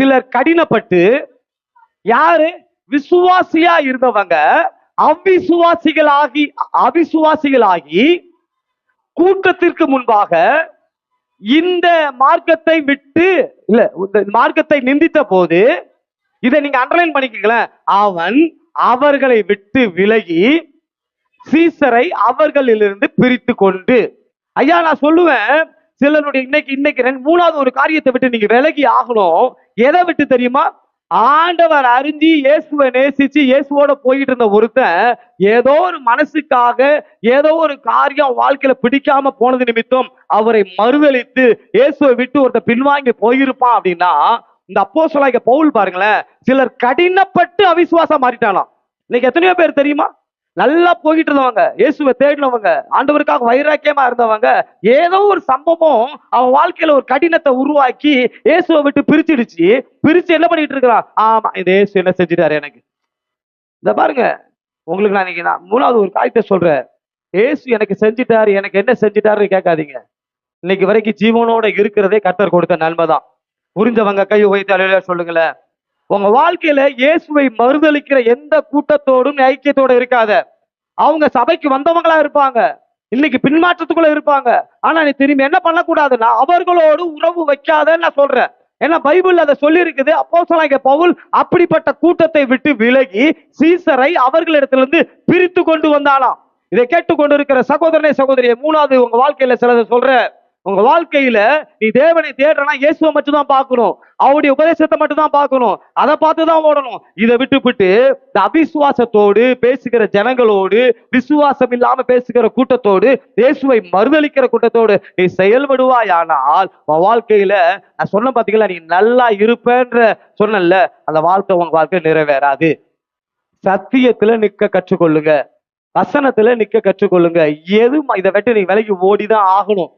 சிலர் கடினப்பட்டு யாரு? விசுவாசியா இருந்தவங்க அவிசுவாசிகளாகி அவிசுவாசிகளாகி கூட்டத்திற்கு முன்பாக இந்த மார்க்கத்தை விட்டு இல்ல இந்த மார்க்கத்தை நிந்தித்த போது இதை நீங்க அண்டர்லைன் பண்ணிக்கங்களேன். அவன் அவர்களை விட்டு விலகி சீசரை அவர்களிலிருந்து பிரித்து கொண்டு. ஐயா நான் சொல்லுவேன் சிலருடைய இன்னைக்கு இன்னைக்கு ரெண்டு மூணாவது ஒரு காரியத்தை விட்டு நீங்க விலகி ஆகணும். எதை விட்டு தெரியுமா? ஆண்டவர் அறிஞ்சு இயேசுவை நேசிச்சு இயேசுவோட போயிட்டு இருந்த ஒருத்தன் ஏதோ ஒரு மனசுக்காக ஏதோ ஒரு காரியம் வாழ்க்கையில பிடிக்காம போனது நிமித்தம் அவரை மறுதளித்து இயேசுவை விட்டு ஒருத்தன் பின்வாங்கி போயிருப்பான் அப்படின்னா இந்த அப்போ சொல்லாங்க பவுல் பாருங்களேன் சிலர் கடினப்பட்டு அவிசுவாசம் மாறிட்டானாம் இன்னைக்கு எத்தனையோ பேர் தெரியுமா? நல்லா போயிட்டு இருந்தவங்க இயேசுவை தேடினவங்க ஆண்டவருக்காக வைராக்கியமா இருந்தவங்க ஏதோ ஒரு சம்பவம் அவன் வாழ்க்கையில ஒரு கடினத்தை உருவாக்கி இயேசுவை விட்டு பிரிச்சிடுச்சு. பிரிச்சு என்ன பண்ணிட்டு இருக்கிறான்? ஆமா இந்த இயேசு என்ன செஞ்சிட்டாரு எனக்கு. இந்த பாருங்க உங்களுக்கு நான் இன்னைக்கு நான் மூணாவது ஒரு காரியத்தை சொல்றேன். இயேசு எனக்கு செஞ்சிட்டாரு எனக்கு என்ன செஞ்சிட்டாருன்னு கேட்காதீங்க. இன்னைக்கு வரைக்கும் ஜீவனோட இருக்கிறதே கத்தர் கொடுத்த நன்மைதான். புரிஞ்சவங்க கை உயர்த்தாலே சொல்லுங்களேன். உங்க வாழ்க்கையில இயேசுவை மறுதளிக்கிற எந்த கூட்டத்தோடும் ஐக்கியத்தோட இருக்காத. அவங்க சபைக்கு வந்தவங்களா இருப்பாங்க. இன்னைக்கு பின்மாற்றத்துக்குள்ள இருப்பாங்க. ஆனா நீ திரும்பி என்ன பண்ணக்கூடாதுன்னா அவர்களோடு உறவு வைக்காதன்னு நான் சொல்றேன். ஏன்னா பைபிள் அதை சொல்லி இருக்குது அப்போ பவுல் அப்படிப்பட்ட கூட்டத்தை விட்டு விலகி சீசரை அவர்களிடத்திலிருந்து பிரித்து கொண்டு வந்தானாம் இதை கேட்டுக்கொண்டு இருக்கிற சகோதரனே சகோதரியை மூணாவது உங்க வாழ்க்கையில சிலதை சொல்ற உங்க வாழ்க்கையில நீ தேவனை தேடுறனா இயேசுவை மட்டும் தான் பார்க்கணும். அவருடைய உபதேசத்தை மட்டும் தான் பார்க்கணும். அதை பார்த்து தான் ஓடணும். இதை விட்டுவிட்டு இந்த அவிசுவாசத்தோடு பேசுகிற ஜனங்களோடு விசுவாசம் இல்லாம பேசுகிற கூட்டத்தோடு இயேசுவை மறுதலிக்கிற கூட்டத்தோடு நீ செயல்படுவாயானால் உன் வாழ்க்கையில நான் சொன்ன பாத்தீங்களா நீ நல்லா இருப்பேன்ற சொன்னல அந்த வாழ்க்கை உங்க வாழ்க்கை நிறைவேறாது. சத்தியத்துல நிக்க கற்றுக்கொள்ளுங்க. வசனத்துல நிக்க கற்றுக்கொள்ளுங்க. எது இதை விட்டு நீ விலைக்கு ஓடிதான் ஆகணும்.